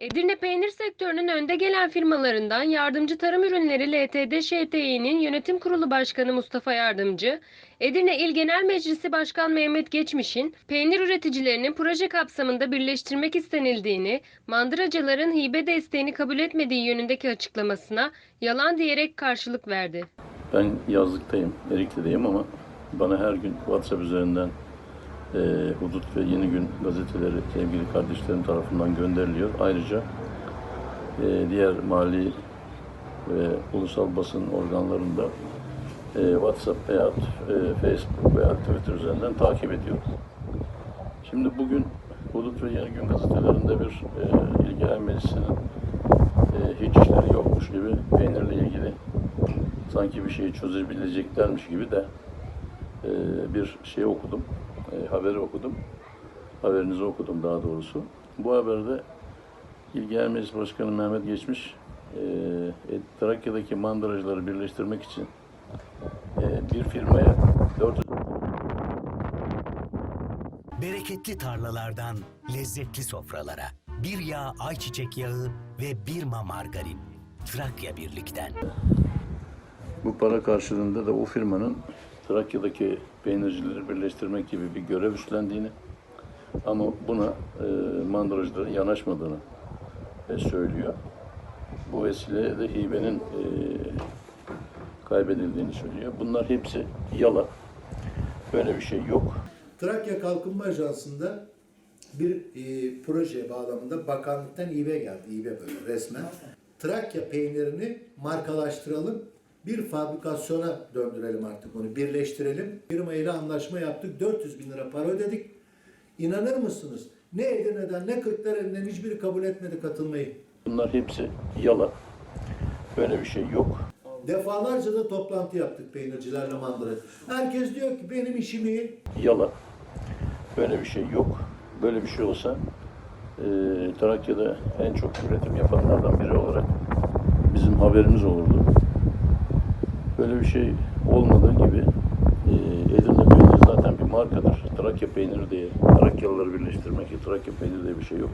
Edirne peynir sektörünün önde gelen firmalarından Yardımcı Tarım Ürünleri LTD ŞTİ'nin yönetim kurulu başkanı Mustafa Yardımcı, Edirne İl Genel Meclisi Başkan Mehmet Geçmiş'in peynir üreticilerinin proje kapsamında birleştirmek istenildiğini, mandıracıların hibe desteğini kabul etmediği yönündeki açıklamasına yalan diyerek karşılık verdi. Ben yazlıktayım, Erikli'deyim ama bana her gün WhatsApp üzerinden e, Hudut ve Yeni Gün gazeteleri sevgili kardeşlerim tarafından gönderiliyor. Ayrıca e, diğer mali ve ulusal basın organlarında e, WhatsApp veya e, Facebook veya Twitter üzerinden takip ediyorum. Şimdi bugün Hudut ve Yeni Gün gazetelerinde bir e, İl Genel Meclisi'nin e, hiç işleri yokmuş gibi peynirle ilgili sanki bir şeyi çözebileceklermiş gibi de e, bir şey okudum, e, haberi okudum. Haberinizi okudum daha doğrusu. Bu haberde İl Genel Meclis Başkanı Mehmet Geçmiş e, e, Trakya'daki mandıracıları birleştirmek için e, bir firmaya 400 Bereketli tarlalardan lezzetli sofralara. Bir yağ ayçiçek yağı ve bir ma margarin. Trakya Birlik'ten. Bu para karşılığında da o firmanın Trakya'daki peynircileri birleştirmek gibi bir görev üstlendiğini ama buna e, mandıracıların yanaşmadığını e, söylüyor. Bu vesileyle de hibenin e, kaybedildiğini söylüyor. Bunlar hepsi yalan. Böyle bir şey yok. Trakya Kalkınma Ajansı'nda bir e, proje bağlamında bakanlıktan İBE geldi. İBE böyle resmen. Trakya peynirini markalaştıralım. Bir fabrikasyona döndürelim artık onu. Birleştirelim. Firma ile anlaşma yaptık. 400 bin lira para ödedik. İnanır mısınız? Ne Edirne'den ne Kırklareli'nden hiçbiri kabul etmedi katılmayı. Bunlar hepsi yalan. Böyle bir şey yok. Defalarca da toplantı yaptık peynircilerle mandıra. Herkes diyor ki benim işim iyi. yalan. Böyle bir şey yok. Böyle bir şey olsa e, Trakya'da en çok üretim yapanlardan biri olarak bizim haberimiz olurdu. Böyle bir şey olmadığı gibi e, Edirne peyniri zaten bir markadır. Trakya peyniri diye Trakyalıları birleştirmek, Trakya peyniri diye bir şey yok.